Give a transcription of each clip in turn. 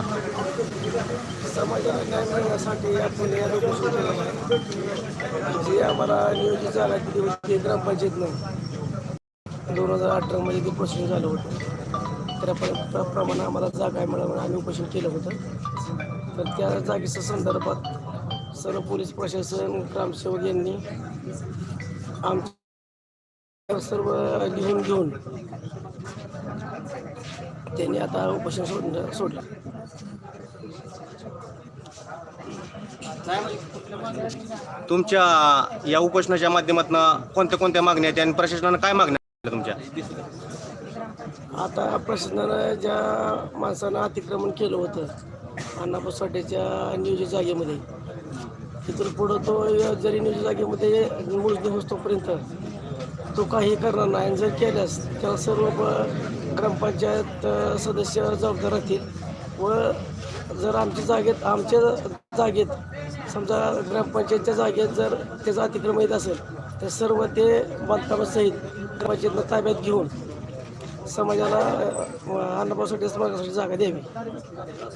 नेमका समाजाला न्याय मिळण्यासाठी आपण या लोकसून केलेलं आहे. जी आम्हाला नियोजित जागा दिवस होती ग्रामपंचायतनं दोन हजार अठरामध्ये ते प्रोसेस झालं होतं. त्या प्र- त्याप्रमाणे आम्हाला जागा मिळाल्यामुळे आम्ही उपोषण केलं होतं. तर त्या जागेच्या संदर्भात सर्व पोलीस प्रशासन ग्रामसेवक यांनी आमच्या सर्व लिहून घेऊन त्यांनी आता उपोषण सोडणं सोडलं. तुमच्या या उपोषणाच्या माध्यमातून कोणत्या कोणत्या मागण्या आहेत आणि प्रशासनानं काय मागण्या तुमच्या? आता प्रशासनानं ज्या माणसानं अतिक्रमण केलं होतं अण्णाभाऊ साठेच्या नियोजित जागेमध्ये तिथून पुढं तो जरी नियोजित जागेमध्ये मोजणी होतोपर्यंत तो काही करणार नाही. आणि जर केल्यास त्याला सर्व ग्रामपंचायत सदस्य जबाबदार राहतील व जर आमच्या जागेत आमच्या जागेत समजा ग्रामपंचायतच्या जागेत जर त्याचं अतिक्रमण येत असेल तर सर्व ते बांधकामासहित ग्रामपंचायतनं ताब्यात घेऊन समाजाला अन्नपासाठी स्मारकासाठी जागा द्यावी.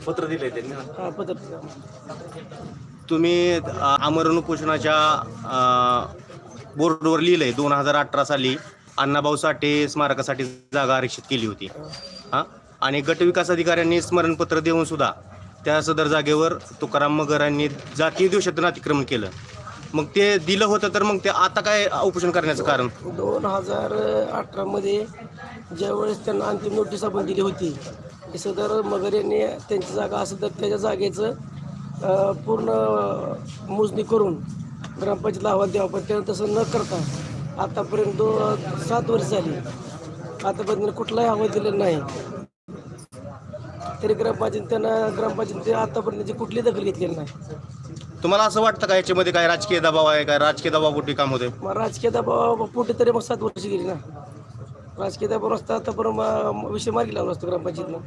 पत्र दिले त्यांनी. हा पद्धत तुम्ही अ, आमरण उपोषणाच्या अ, बोर्डवर लिहिलंय दोन हजार अठरा साली अण्णाभाऊ साठे स्मारकासाठी जागा आरक्षित केली होती. हां? आणि गट विकास अधिकाऱ्यांनी स्मरणपत्र देऊन सुद्धा त्या सदर जागेवर तुकाराम मगरांनी जातीय दिवसातून अतिक्रमण केलं. मग ते दिलं होतं तर मग ते आता काय उपोषण करण्याचं कारण? दोन हजार अठरामध्ये ज्यावेळेस त्यांना अंतिम नोटीस आपण दिली होती की सदर मगर यांनी त्यांची जागा असेल तर त्याच्या जागेचं पूर्ण मोजणी करून ग्रामपंचायतला अहवाल द्यावा पण त्यानं तसं न करता आतापर्यंत सात वर्ष झाली. आतापर्यंत कुठलाही अहवाल दिलेला नाही. तरी ग्रामपंचायत त्यांना ग्रामपंचायत आतापर्यंत कुठली दखल घेतलेली नाही. तुम्हाला असं वाटतं का याच्यामध्ये काय राजकीय दबाव आहे काय राजकीय दबावपोटी काम होते मग राजकीय दबाव पोटी तरी मग सात वर्ष गेली ना. राजकीय दबाव तर बरं मग विषय मार्गी लावला असतो ग्रामपंचायतनं.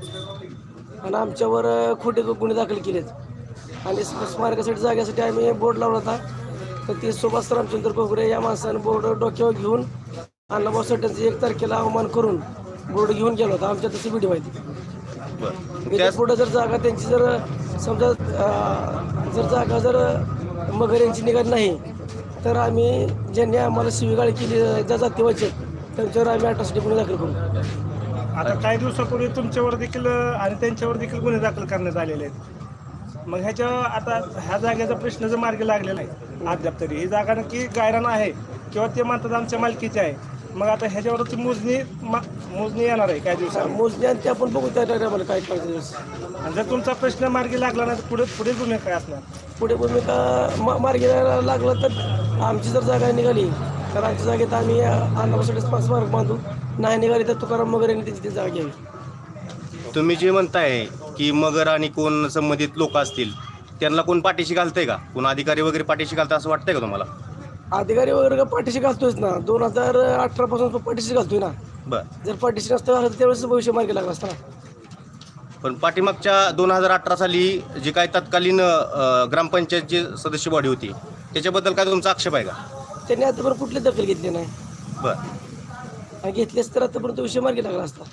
आणि आमच्यावर अं, खोटे गुन्हे दाखल केलेत. आणि स्म- स्मारकासाठी जागेसाठी आम्ही बोर्ड लावला होता. तर ते सुभाष रामचंद्र कोगरे या माणसानं बोर्ड डोक्यावर घेऊन अण्णाभाऊ साठ्यांचं एक तारखेला अवमान करून बोर्ड घेऊन गेला होता. आमच्या तशी व्हिडिओ माहिती त्याच्या पुढे जर जागा त्यांची जर समजा अं, जर जागा जर मगर यांची निघत नाही तर आम्ही ज्यांनी आम्हाला शिवीगाळ केली ज्या जातीवाचे त्यांच्यावर आम्ही अटॅसिटी गुन्हे दाखल करू. आता काही दिवसापूर्वी तुमच्यावर देखील आणि त्यांच्यावर देखील गुन्हे दाखल करण्यात आलेले आहेत. मग ह्याच्या आता ह्या जागेचा प्रश्न जर मार्गी लागलेला आहे अद्याप तरी ही जागा नक्की गायरान आहे किंवा ते म्हणतात आमच्या मालकीची आहे. मग आता ह्याच्यावरची मोजणी मा- मोजणी येणार आहे काही दिवसांनी मोजणी आणि ते आपण बघू त्या आम्हाला काय करायचं आणि जर तुमचा प्रश्न मार्गी लागला नाही तर पुढे पुढे गुन्हे काय असणार? पुढे भूमिका मा- मार्गी लागलं तर आमची जर जागा निघाली तर आमच्या जागेत आम्ही अण्णाभाऊसाठी स्मारक बांधू. नाही निघाली तर तुकाराम वगैरे त्यांची ती जागा घ्यावी. तुम्ही जे म्हणताय की मगर आणि कोण संबंधित लोक असतील त्यांना कोण पाठीशी घालतंय का? कोण अधिकारी वगैरे पाठीशी घालतं असं वाटतंय का तुम्हाला? अधिकारी वगैरे का पाठीशी घालतोयच ना? दोन हजार अठरा पासून पाठीशी घालतोय ना? बरं. जर पाठीशी नसतं झालं तर त्यावेळेस भविष्य मार्गी लागला असता ना. पण पाठीमागच्या दोन हजार अठरा साली जी काय तत्कालीन अ, ग्रामपंचायतची सदस्य बॉडी होती त्याच्याबद्दल काय तुमचा आक्षेप आहे का? त्यांनी आतापर्यंत कुठली दखल घेतली नाही. बरं. आणि घेतलीच तर आतापर्यंत विषय मार्गी लागला असता.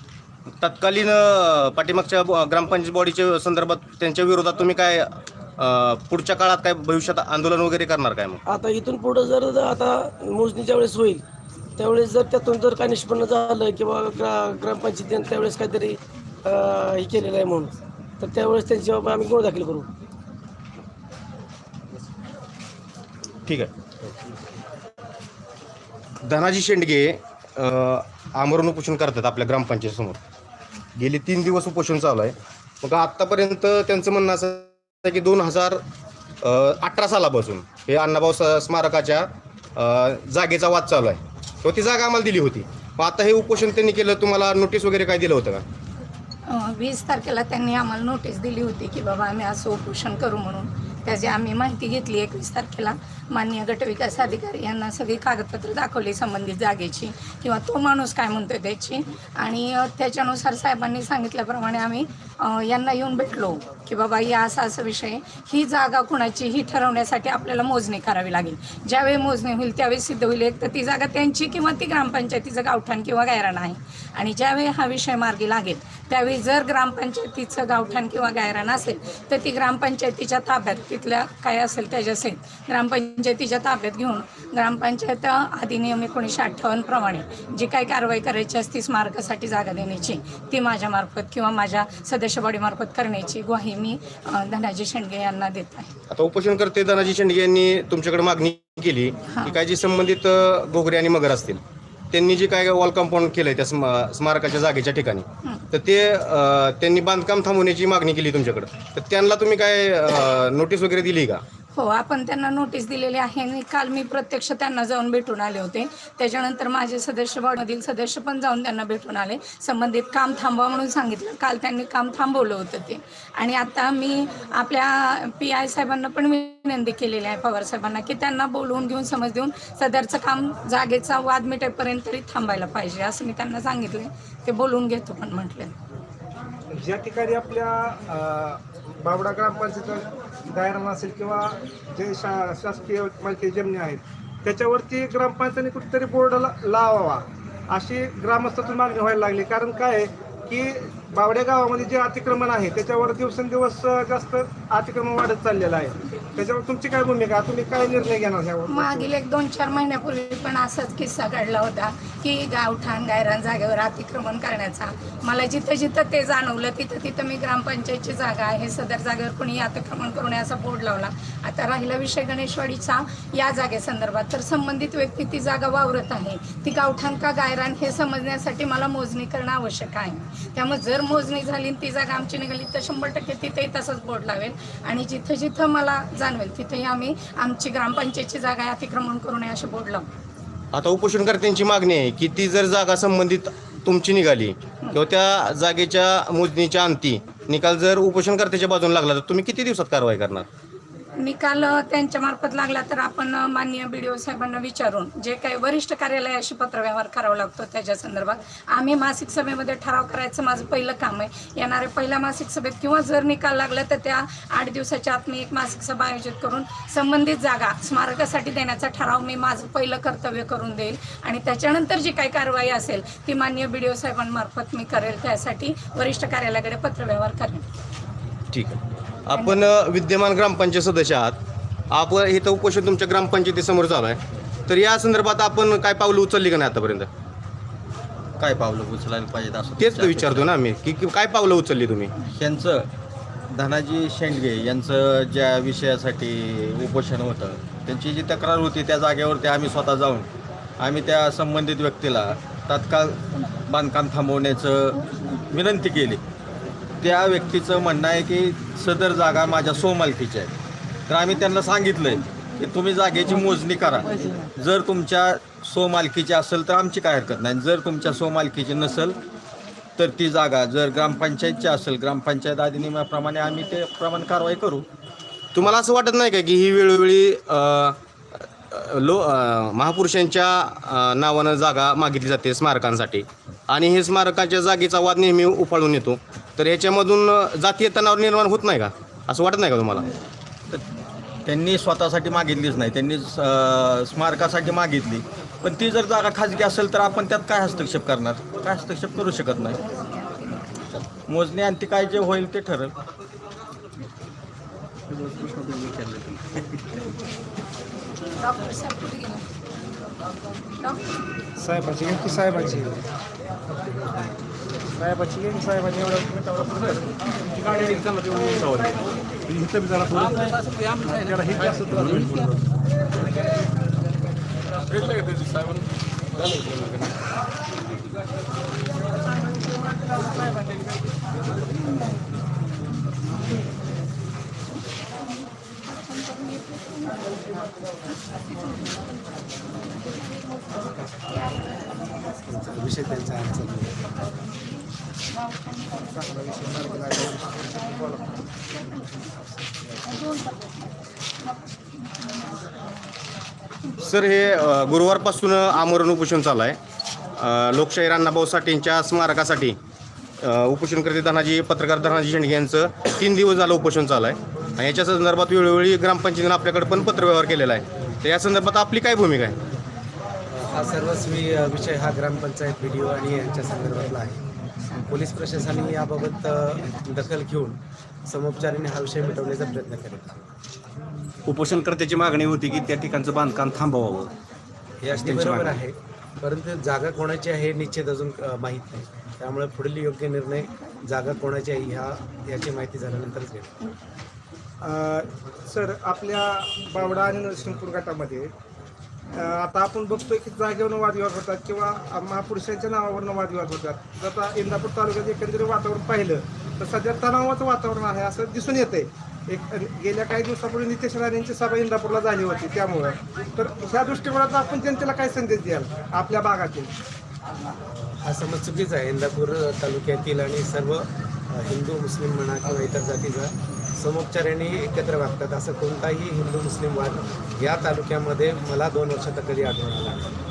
तत्कालीन अ, पाठीमागच्या ब- ग्रामपंचायत बॉडीच्या संदर्भात त्यांच्या विरोधात तुम्ही काय अ, पुढच्या काळात काय भविष्यात आंदोलन वगैरे करणार काय मग? आता इथून पुढं जर जर आता मोजणीच्या वेळेस होईल त्यावेळेस जर त्यातून जर काय निष्पन्न झालं किंवा ग्रा ग्रामपंचायतीनं त्यावेळेस काहीतरी हे केलेलं आहे म्हणून तर त्यावेळेस त्यांच्यावर आम्ही गुन्हा दाखल करू. ठीक आहे. धनाजी शेंडगे आमरण उपोषण करतात आपल्या ग्रामपंचायतीसमोर गेले तीन दिवस उपोषण चालू आहे. मग आत्तापर्यंत त्यांचं म्हणणं असं आहे की दोन हजार अठरा सालापासून हे अण्णाभाऊ स- स्मारकाच्या जागेचा वाद चालू आहे. तो ती जागा आम्हाला दिली होती. मग आता हे उपोषण त्यांनी केलं तुम्हाला नोटीस वगैरे काय दिलं होतं का? वीस तारखेला त्यांनी आम्हाला नोटीस दिली होती की बाबा आम्ही असं उपोषण करू म्हणून. त्याची आम्ही माहिती घेतली एकवीस तारखेला. माननीय गटविकास अधिकारी यांना सगळी कागदपत्र दाखवली संबंधित जागेची किंवा तो माणूस काय म्हणतोय त्याची. आणि त्याच्यानुसार साहेबांनी सांगितल्याप्रमाणे आम्ही यांना येऊन भेटलो की बाबा या असा असा विषय आहे. ही जागा कुणाची ही ठरवण्यासाठी आपल्याला मोजणी करावी लागेल. ज्यावेळी मोजणी होईल त्यावेळी सिद्ध होईल एक. तर ती जागा त्यांची किंवा ती ग्रामपंचायतीचं गावठाण किंवा गायरान आहे. आणि ज्यावेळी हा विषय मार्गी लागेल त्यावेळी जर ग्रामपंचायतीचं गावठाण किंवा गायरान असेल तर ती ग्रामपंचायतीच्या ताब्यात तिथल्या काय असेल त्याच्यासहित ग्रामपंचायतीच्या ताब्यात घेऊन ग्रामपंचायत अधिनियम एकोणीसशे अठ्ठावन्न प्रमाणे जी काही कारवाई करायची असती स्मारकासाठी जागा देण्याची ती माझ्यामार्फत किंवा माझ्या सदस्य बॉडीमार्फत करण्याची ग्वाही मी धनाजी शेंडगे यांना देत आहे. आता उपोषणकर्ते धनाजी शेंडगे यांनी तुमच्याकडे मागणी केली. की काय जे संबंधित अ, घोगरे आणि मगर असतील त्यांनी जे काय वॉल कंपाऊंड केलंय त्या स्म- स्मारकाच्या जागेच्या ठिकाणी तर ते त्यांनी बांधकाम थांबवण्याची मागणी केली तुमच्याकडे. तर त्यांना तुम्ही काय नोटीस वगैरे दिली का? हो आपण त्यांना नोटीस दिलेली आहे आणि काल मी प्रत्यक्ष त्यांना जाऊन भेटून आले होते. त्याच्यानंतर माझे सदस्य वॉर्डमधील सदस्य पण जाऊन त्यांना भेटून आले. संबंधित काम थांबवा म्हणून सांगितलं. काल त्यांनी काम थांबवलं होतं ते. आणि आता मी आपल्या पी आय साहेबांना पण विनंती केलेली आहे पवार साहेबांना की त्यांना बोलवून घेऊन समज देऊन सदरचं काम जागेचा वाद मिटेपर्यंत तरी थांबायला पाहिजे असं मी त्यांना सांगितलं ते बोलवून घेतो पण म्हटलं. ज्या ठिकाणी आपल्या बावडा ग्रामपंचायत गायरान असेल किंवा जे शा शासकीय मालकी जमिनी आहेत त्याच्यावरती ग्रामपंचायतीने कुठेतरी बोर्ड लावावा. अशी ग्रामस्थातून मागणी व्हायला लागली. कारण काय की बावड्या गावामध्ये जे अतिक्रमण आहे त्याच्यावर दिवसेंदिवस जास्त अतिक्रमण वाढत चाललेलं आहे. त्याच्यावर तुमची काय भूमिका? तुम्ही काय निर्णय घेणार मागील एक दोन चार महिन्यापूर्वी पण असाच किस्सा घडला होता की गावठाण गायरान जागेवर अतिक्रमण करण्याचा. मला जिथं जिथं ते जाणवलं तिथं तिथं मी ग्रामपंचायतची जागा आहे सदर जागेवर कोणी अतिक्रमण करू नये असा बोर्ड लावला. आता राहिला विषय गणेशवाडीचा. या जागेसंदर्भात तर संबंधित व्यक्ती ती जागा वावरत आहे. ती गावठाण का गायरान हे समजण्यासाठी मला मोजणी करणं आवश्यक आहे. त्यामुळे जर मोजणी झाली ती जागा आमची निघाली तर शंभर टक्के तिथेही तसंच बोर्ड लावेल. आणि जिथं जिथं मला जाणवेल तिथेही आम्ही आमची ग्रामपंचायतची जागा आहे, अतिक्रमण करू नये असे बोर्ड लावू. आता उपोषणकर्त्यांची मागणी आहे की ती जर जागा संबंधित तुमची निघाली किंवा त्या जागेच्या मोजणीच्या अंती निकाल जर उपोषणकर्त्याच्या बाजूने लागला तर तुम्ही किती दिवसात कारवाई करणार? निकाल त्यांच्या मार्फत लागला तर आपण मान्य माननीय बी डी ओ साहेबांना विचारून जे काही वरिष्ठ कार्यालयाशी पत्रव्यवहार करावा लागतो त्याच्या संदर्भात आम्ही मासिक सभेमध्ये ठराव करायचं माझं पहिलं काम आहे. येणाऱ्या पहिल्या मासिक सभेत किंवा जर निकाल लागला तर त्या आठ दिवसाच्या आत मी एक मासिक सभा आयोजित करून संबंधित जागा स्मारकासाठी देण्याचा ठराव मी माझं पहिलं कर्तव्य करून देईल आणि त्याच्यानंतर जी काही कारवाई असेल ती माननीय बी डी ओ साहेबांमार्फत मी करेल. त्यासाठी वरिष्ठ कार्यालयाकडे पत्रव्यवहार करेन. ठीक आहे. आपण विद्यमान ग्रामपंचायत सदस्य आहात. आपण इथं उपोषण तुमच्या ग्रामपंचायतीसमोर चालू आहे. तर या संदर्भात आपण काय पावलं उचलली का नाही आतापर्यंत? काय पावलं उचलायला पाहिजेत असं तेच तर विचारतो ना आम्ही. की की काय पावलं उचलली तुम्ही? यांचं धनाजी शेंडगे यांचं ज्या विषयासाठी उपोषण होतं त्यांची जी तक्रार होती त्या जागेवरती आम्ही स्वतः जाऊन आम्ही त्या संबंधित व्यक्तीला तात्काळ बांधकाम थांबवण्याचं विनंती केली. त्या व्यक्तीचं म्हणणं आहे की सदर जागा माझ्या सोमालकीची आहे तर आम्ही त्यांना सांगितलं आहे की तुम्ही जागेची मोजणी करा. जर तुमच्या सोमालकीची असेल तर आमची काय हरकत नाही. जर तुमच्या सोमालकीची नसेल तर ती जागा जर ग्रामपंचायतची असेल ग्रामपंचायत अधिनियमाप्रमाणे आम्ही ते प्रमाण कारवाई करू. तुम्हाला असं वाटत नाही का की ही वेळोवेळी अ, लो अ, महापुरुषांच्या अ, नावानं जागा मागितली जाते स्मारकांसाठी. आणि हे स्मारकाच्या जागेचा वाद नेहमी उफाळून येतो. तर याच्यामधून अ, जातीय तणाव निर्माण होत नाही का? असं वाटत नाही का तुम्हाला? तर त्यांनी स्वतःसाठी मागितलीच नाही. त्यांनी अं, स्मारकासाठी मागितली. पण ती जर जागा खाजगी असेल तर आपण त्यात काय हस्तक्षेप करणार? काय हस्तक्षेप करू शकत नाही. मोजणी आणि ती काय जे होईल ते ठरेल. डॉक्टर साहेब कुठे गेले डॉक्टर साहेबाची गेम की साहेबाची? साहेबाची गेम साहेबाची एवढं गाडी रिक्षाला इथं बी जरा थोडं त्याला हे जास्त विषय त्यांचा सर हे गुरुवारपासून आमरण उपोषण चालू आहे. लोकशाही अण्णाभाऊ साठेंच्या स्मारकासाठी उपोषणकर्ते धनाजी पत्रकार धनाजी शेंडगे यांचं तीन दिवस झालं उपोषण चालू आहे. आणि याच्या संदर्भात वेळोवेळी ग्रामपंचायतीनं आपल्याकडे पण पत्रव्यवहार केलेला आहे. तर या संदर्भात आपली काय भूमिका आहे? हा सर्वस्वी विषय हा ग्रामपंचायत व्हिडिओ आणि यांच्या संदर्भातला आहे. पोलीस प्रशासनाने याबाबत दखल घेऊन समोपचारीने हा विषय मिटवण्याचा प्रयत्न करत. उपोषणकर्त्याची मागणी होती की त्या ठिकाणचं बांधकाम थांबवावं. हे अगदी बरोबर आहे. परंतु जागा कोणाची आहे हे निश्चित अजून माहीत नाही. त्यामुळे पुढील योग्य निर्णय जागा कोणाची आहे ह्या याची माहिती झाल्यानंतरच घेऊ सर आपल्या बावडा आणि नरसिंहपूर गटामध्ये आता आपण बघतोय की जागेवरून वादविवाद होतात किंवा महापुरुषांच्या नावावरून वादविवाद होतात. जर आता इंदापूर तालुक्यात एकंदरीत वातावरण पाहिलं तर सध्या तणावाचं वातावरण आहे असं दिसून येतंय. एक गेल्या काही दिवसापूर्वी नितेश राणेंची सभा इंदापूरला झाली होती त्यामुळं. तर ह्या दृष्टिकोनात आपण जनतेला काय संदेश द्याल आपल्या भागातील? हा समज चुकीचा आहे. इंदापूर तालुक्यातील आणि सर्व हिंदू मुस्लिम म्हणा किंवा इतर जातीचा समोपचाराने एकत्र वागतात असं कोणताही हिंदू मुस्लिम वाद या तालुक्यामध्ये मला दोन वर्षात कधी आढळून आला